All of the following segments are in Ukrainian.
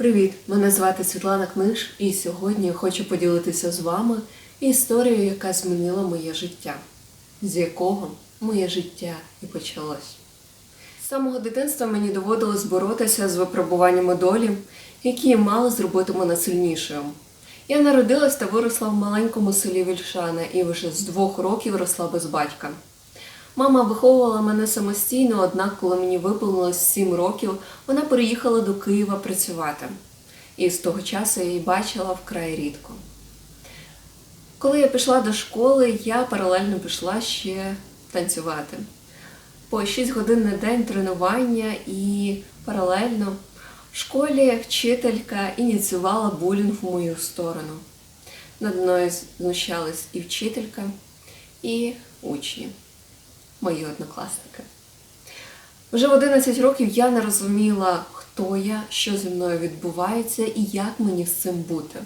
Привіт! Мене звати Світлана Книж, і сьогодні я хочу поділитися з вами історією, яка змінила моє життя, з якого моє життя і почалось. З самого дитинства мені доводилось боротися з випробуваннями долі, які мали зробити мене сильнішою. Я народилась та виросла в маленькому селі Вільшана і вже з двох років росла без батька. Мама виховувала мене самостійно, однак, коли мені виповнилось 7 років, вона переїхала до Києва працювати. І з того часу я її бачила вкрай рідко. Коли я пішла до школи, я паралельно пішла ще танцювати. По 6 годин на день тренування і паралельно в школі вчителька ініціювала булінг в мою сторону. Над мною знущались і вчителька, і учні мої однокласники. Вже в 11 років я не розуміла, хто я, що зі мною відбувається і як мені з цим бути.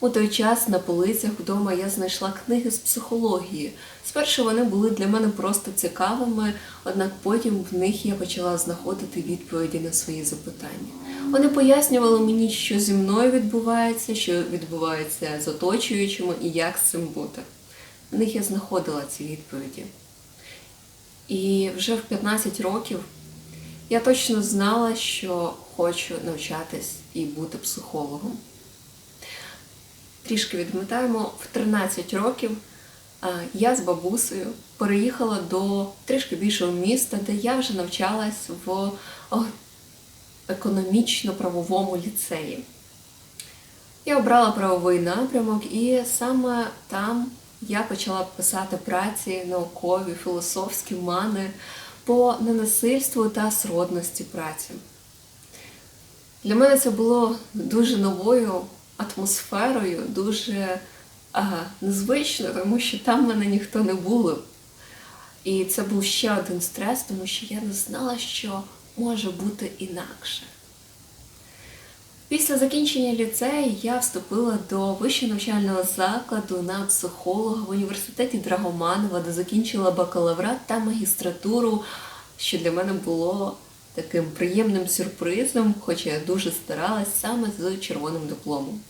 У той час на полицях вдома я знайшла книги з психології. Спершу вони були для мене просто цікавими, однак потім в них я почала знаходити відповіді на свої запитання. Вони пояснювали мені, що зі мною відбувається, що відбувається з оточуючими і як з цим бути. В них я знаходила ці відповіді. І вже в 15 років я точно знала, що хочу навчатись і бути психологом. Трішки відмотаємо, в 13 років я з бабусею переїхала до трішки більшого міста, де я вже навчалась в економічно-правовому ліцеї. Я обрала правовий напрямок, і саме там я почала писати праці наукові, філософські мани по ненасильству та сродності праці. Для мене це було дуже новою атмосферою, дуже ага, незвично, тому що там мене ніхто не було. І це був ще один стрес, тому що я не знала, що може бути інакше. Після закінчення ліцею я вступила до вищого навчального закладу на психолога в університеті Драгоманова, де закінчила бакалаврат та магістратуру, що для мене було таким приємним сюрпризом, хоча я дуже старалась саме з червоним дипломом.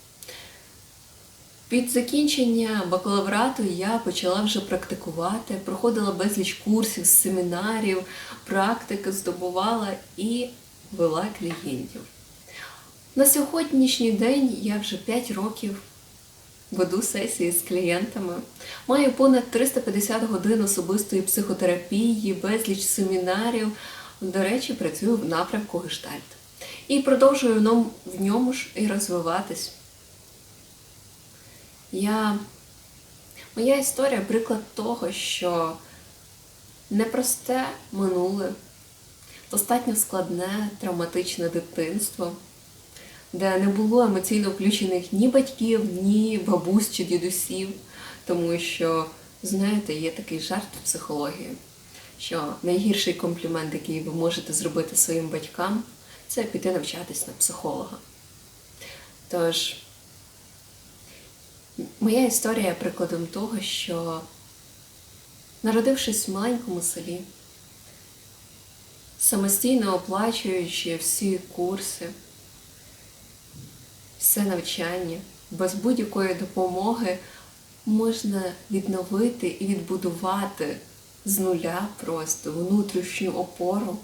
Під закінчення бакалаврату я почала вже практикувати, проходила безліч курсів, семінарів, практики здобувала і вела клієнтів. На сьогоднішній день я вже 5 років веду сесії з клієнтами, маю понад 350 годин особистої психотерапії, безліч семінарів. До речі, працюю в напрямку гештальт. І продовжую в ньому ж і розвиватись. Я... Моя історія приклад того, що непросте минуле, достатньо складне, травматичне дитинство де не було емоційно включених ні батьків, ні бабусь чи дідусів, тому що, знаєте, є такий жарт в психології, що найгірший комплімент, який ви можете зробити своїм батькам, це піти навчатись на психолога. Тож, моя історія прикладом того, що, народившись в маленькому селі, самостійно оплачуючи всі курси, все навчання, без будь-якої допомоги можна відновити і відбудувати з нуля просто внутрішню опору,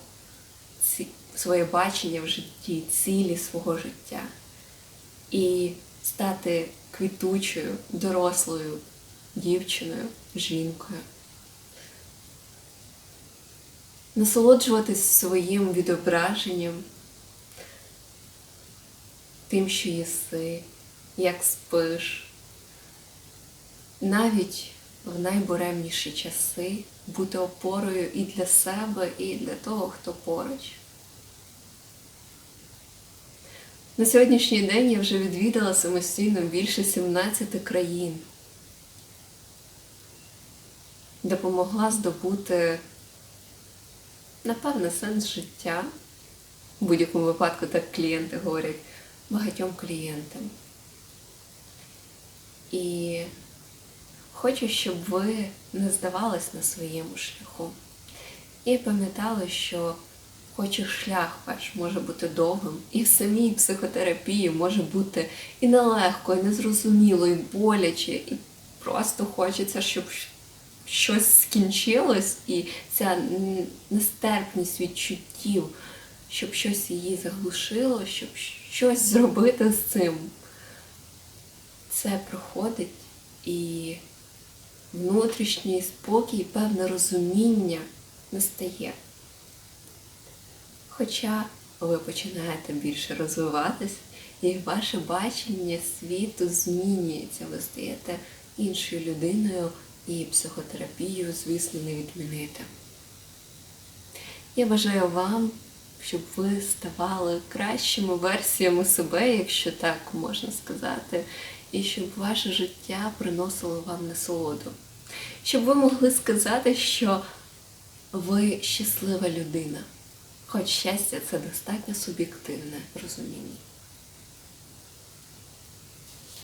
своє бачення в житті, цілі свого життя і стати квітучою, дорослою дівчиною, жінкою. Насолоджуватись своїм відображенням тим, що їси, як спиш. Навіть в найбуремніші часи бути опорою і для себе, і для того, хто поруч. На сьогоднішній день я вже відвідала самостійно більше 17 країн, допомогла здобути, напевне, сенс життя. В будь-якому випадку так клієнти говорять багатьом клієнтам. І хочу, щоб ви не здавались на своєму шляху і пам'ятали, що Хоч і шлях ваш може бути довгим, і в самій психотерапії може бути і нелегко, і незрозуміло, і боляче, і просто хочеться, щоб щось скінчилось, і ця нестерпність відчуттів, щоб щось її заглушило, щоб щось зробити з цим. Це проходить і внутрішній спокій, певне розуміння настає. Хоча ви починаєте більше розвиватись, і ваше бачення світу змінюється, ви стаєте іншою людиною і психотерапію, звісно, не відмінити. Я бажаю вам, щоб ви ставали кращими версіями себе, якщо так можна сказати, і щоб ваше життя приносило вам насолоду. Щоб ви могли сказати, що ви щаслива людина. Хоч щастя це достатньо суб'єктивне розуміння.